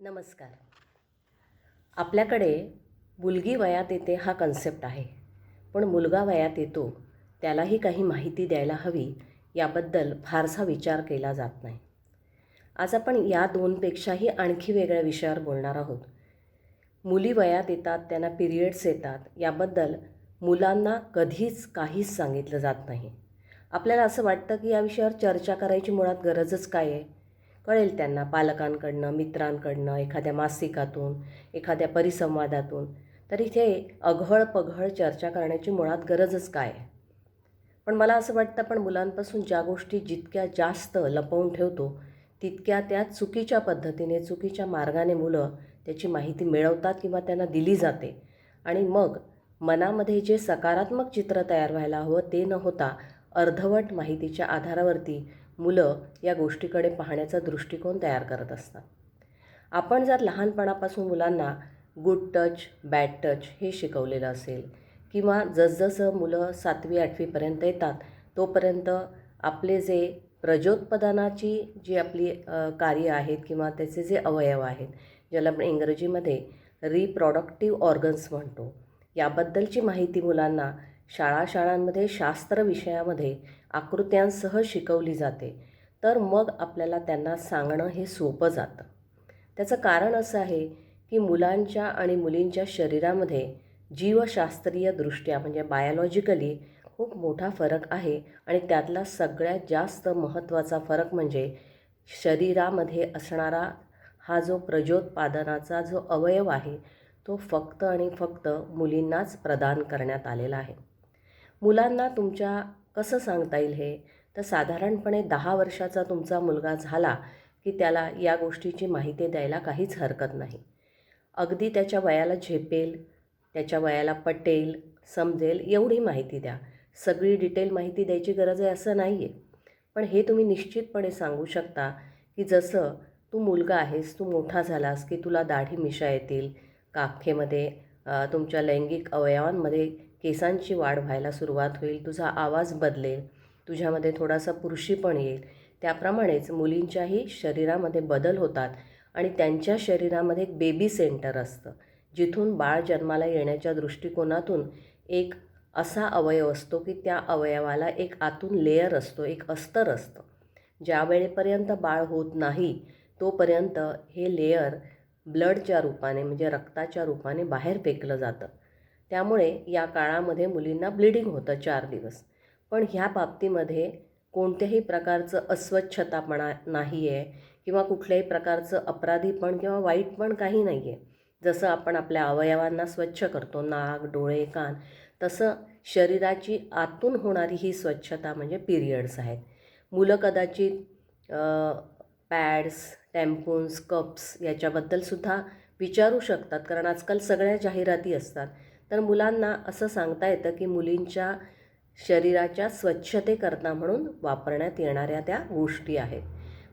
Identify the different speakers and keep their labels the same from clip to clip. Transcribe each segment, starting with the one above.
Speaker 1: नमस्कार. आपल्याकडे मुलगी वयात येते हा कन्सेप्ट आहे. पण मुलगा वयात येतो त्यालाही काही माहिती द्यायला हवी याबद्दल फारसा विचार केला जात नाही. आज आपण या दोनपेक्षाही आणखी वेगळ्या विषयावर बोलणार आहोत. मुली वयात येतात त्यांना पिरियड्स येतात याबद्दल मुलांना कधीच काहीच सांगितलं जात नाही. आपल्याला असं वाटतं की या विषयावर चर्चा करायची मुळात गरजच काय आहे? कळेल त्यांना पालकांकडनं मित्रांकडनं एखाद्या मासिकातून एखाद्या परिसंवादातून. तर इथे अघळ पघळ चर्चा करण्याची मुळात गरजच काय? पण मला असं वाटतं पण मुलांपासून ज्या गोष्टी जितक्या जास्त लपवून ठेवतो तितक्या त्या चुकीच्या पद्धतीने चुकीच्या मार्गाने मुलं त्याची माहिती मिळवतात किंवा त्यांना दिली जाते. आणि मग मनामध्ये जे सकारात्मक चित्र तयार व्हायला हवं ते न होता अर्धवट माहितीच्या आधारावरती मुलं या गोष्टीकडे पाहण्याचा दृष्टिकोन तयार करत असतात. आपण जर लहानपणापासून मुलांना गुड टच बॅड टच हे शिकवलेलं असेल किंवा जसजसं मुलं सातवी आठवीपर्यंत येतात तोपर्यंत आपले जे प्रजोत्पादनाची जी आपली कार्य आहेत किंवा त्याचे जे अवयव आहेत ज्याला आपण इंग्रजीमध्ये रिप्रॉडक्टिव्ह ऑर्गन्स म्हणतो याबद्दलची माहिती मुलांना शाळा शाळांमध्ये शास्त्र विषयामध्ये आकृत्यांसह शिकवली जाते. तर मग आपल्याला त्यांना सांगणं हे सोपं जातं. त्याचं कारण असं आहे की मुलांच्या आणि मुलींच्या शरीरामध्ये जीवशास्त्रीय दृष्ट्या म्हणजे बायोलॉजिकली खूप मोठा फरक आहे आणि त्यातला सगळ्यात जास्त महत्त्वाचा फरक म्हणजे शरीरामध्ये असणारा हा जो प्रजोत्पादनाचा जो अवयव आहे तो फक्त आणि फक्त मुलींनाच प्रदान करण्यात आलेला आहे. मुलांना तुमच्या कसं सांगता येईल हे? तर साधारणपणे दहा वर्षाचा तुमचा मुलगा झाला की त्याला या गोष्टीची माहिती द्यायला काहीच हरकत नाही. अगदी त्याच्या वयाला झेपेल त्याच्या वयाला पटेल समजेल एवढी माहिती द्या. सगळी डिटेल माहिती द्यायची गरज आहे असं नाही आहे पण हे तुम्ही निश्चितपणे सांगू शकता की जसं तू मुलगा आहेस तू मोठा झालास की तुला दाढी मिशा येतील काखेमध्ये तुमच्या लैंगिक अवयवांमध्ये केसांची वाढ व्हायला सुरुवात होईल तुझा आवाज बदलेल तुझ्यामध्ये थोडासा पुरुषीपण येईल. त्याप्रमाणेच मुलींच्याही शरीरामध्ये बदल होतात आणि त्यांच्या शरीरामध्ये एक बेबी सेंटर असतं जिथून बाळ जन्माला येण्याच्या दृष्टिकोनातून एक असा अवयव असतो की त्या अवयवाला एक आतून लेअर असतो एक अस्तर असतं. ज्या वेळेपर्यंत बाळ होत नाही तोपर्यंत हे लेअर ब्लडच्या रूपाने म्हणजे रक्ताच्या रूपाने बाहेर फेकलं जातं. त्यामुळे या काळामध्ये मुलींना ब्लिडिंग होतं चार दिवस. पण ह्या बाबतीमध्ये कोणत्याही प्रकारचं अस्वच्छतापणा नाही आहे किंवा कुठल्याही प्रकारचं अपराधीपण किंवा वाईटपण काही नाही आहे जसं आपण आपल्या अवयवांना स्वच्छ करतो नाक डोळे कान तसं शरीराची आतून होणारी ही स्वच्छता म्हणजे पिरियड्स आहेत. मुलं कदाचित पॅड्स टॅम्पून्स कप्स याच्याबद्दलसुद्धा विचारू शकतात कारण आजकाल सगळ्या जाहिराती असतात. तर मुलांना असं सांगता येतं की मुलींच्या शरीराच्या स्वच्छतेकरता म्हणून वापरण्यात येणाऱ्या त्या गोष्टी आहेत.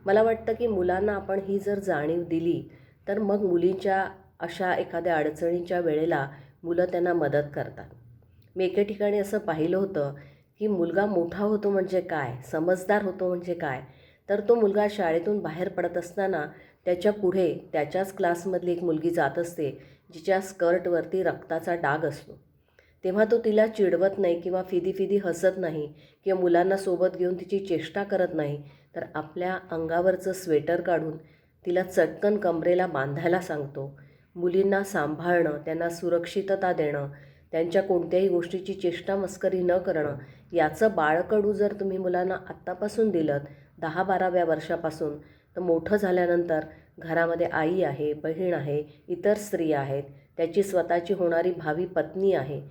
Speaker 1: मला वाटतं की मुलांना आपण ही जर जाणीव दिली तर मग मुलींच्या अशा एखाद्या अडचणीच्या वेळेला मुलं त्यांना मदत करतात. मी एके ठिकाणी असं पाहिलं होतं की मुलगा मोठा होतो म्हणजे काय समजदार होतो म्हणजे काय तर तो मुलगा शाळेतून बाहेर पडत असताना त्याच्या पुढे त्याच्याच क्लासमधली एक मुलगी जात असते जिच्या स्कर्टवरती रक्ताचा डाग असतो. तेव्हा तो तिला चिडवत नाही किंवा फिदी फिदी हसत नाही किंवा मुलांना सोबत घेऊन तिची चेष्टा करत नाही तर आपल्या अंगावरचं स्वेटर काढून तिला चटकन कमरेला बांधायला सांगतो. मुलींना सांभाळणं त्यांना सुरक्षितता देणं त्यांच्या कोणत्याही गोष्टीची चेष्टा मस्करी न करणं याचं बाळकडू जर तुम्ही मुलांना आत्तापासून दिलं दहा बाराव्या वर्षापासून तर मोठं झाल्यानंतर घरामध्ये आई आहे बहीण आहे इतर स्त्री आहेत त्याची स्वतःची होणारी भावी पत्नी आहे.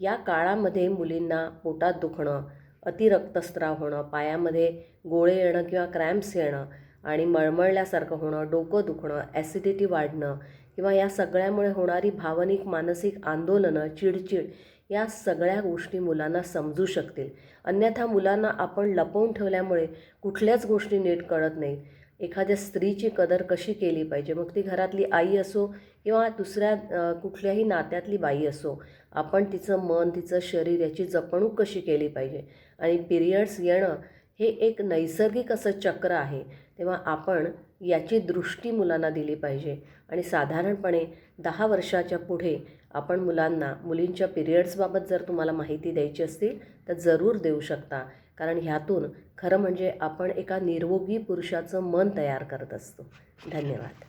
Speaker 1: या काळामध्ये मुलींना पोटात दुखणं अतिरक्तस्राव होणं पायामध्ये गोळे येणं किंवा क्रॅम्प्स येणं आणि मळमळल्यासारखं होणं डोकं दुखणं ॲसिडिटी वाढणं किंवा या सगळ्यामुळे होणारी भावनिक मानसिक आंदोलनं चिडचिड या सगळ्या गोष्टी मुलांना समजू शकतील. अन्यथा मुलांना आपण लपवून ठेवल्यामुळे कुठल्याच गोष्टी नीट कळत नाहीत. एखाद्या स्त्रीची कदर कशी केली पाहिजे? मग ती घरातली आई असो किंवा दुसऱ्या कुठल्याही नात्यातली बाई असो आपण तिचं मन तिचं शरीर याची जपणूक कशी केली पाहिजे? आणि पिरियड्स येणं हे एक नैसर्गिक असं चक्र आहे. तेव्हा आपण याची दृष्टी मुलांना दिली पाहिजे. आणि साधारणपणे दहा वर्षाच्या पुढे आपण मुलांना मुलींच्या पिरियड्सबाबत जर तुम्हाला माहिती द्यायची असतील तर जरूर देऊ शकता. कारण ह्यातून खरं म्हणजे आपण एका निरोगी पुरुषाचं मन तयार करत असतो. धन्यवाद.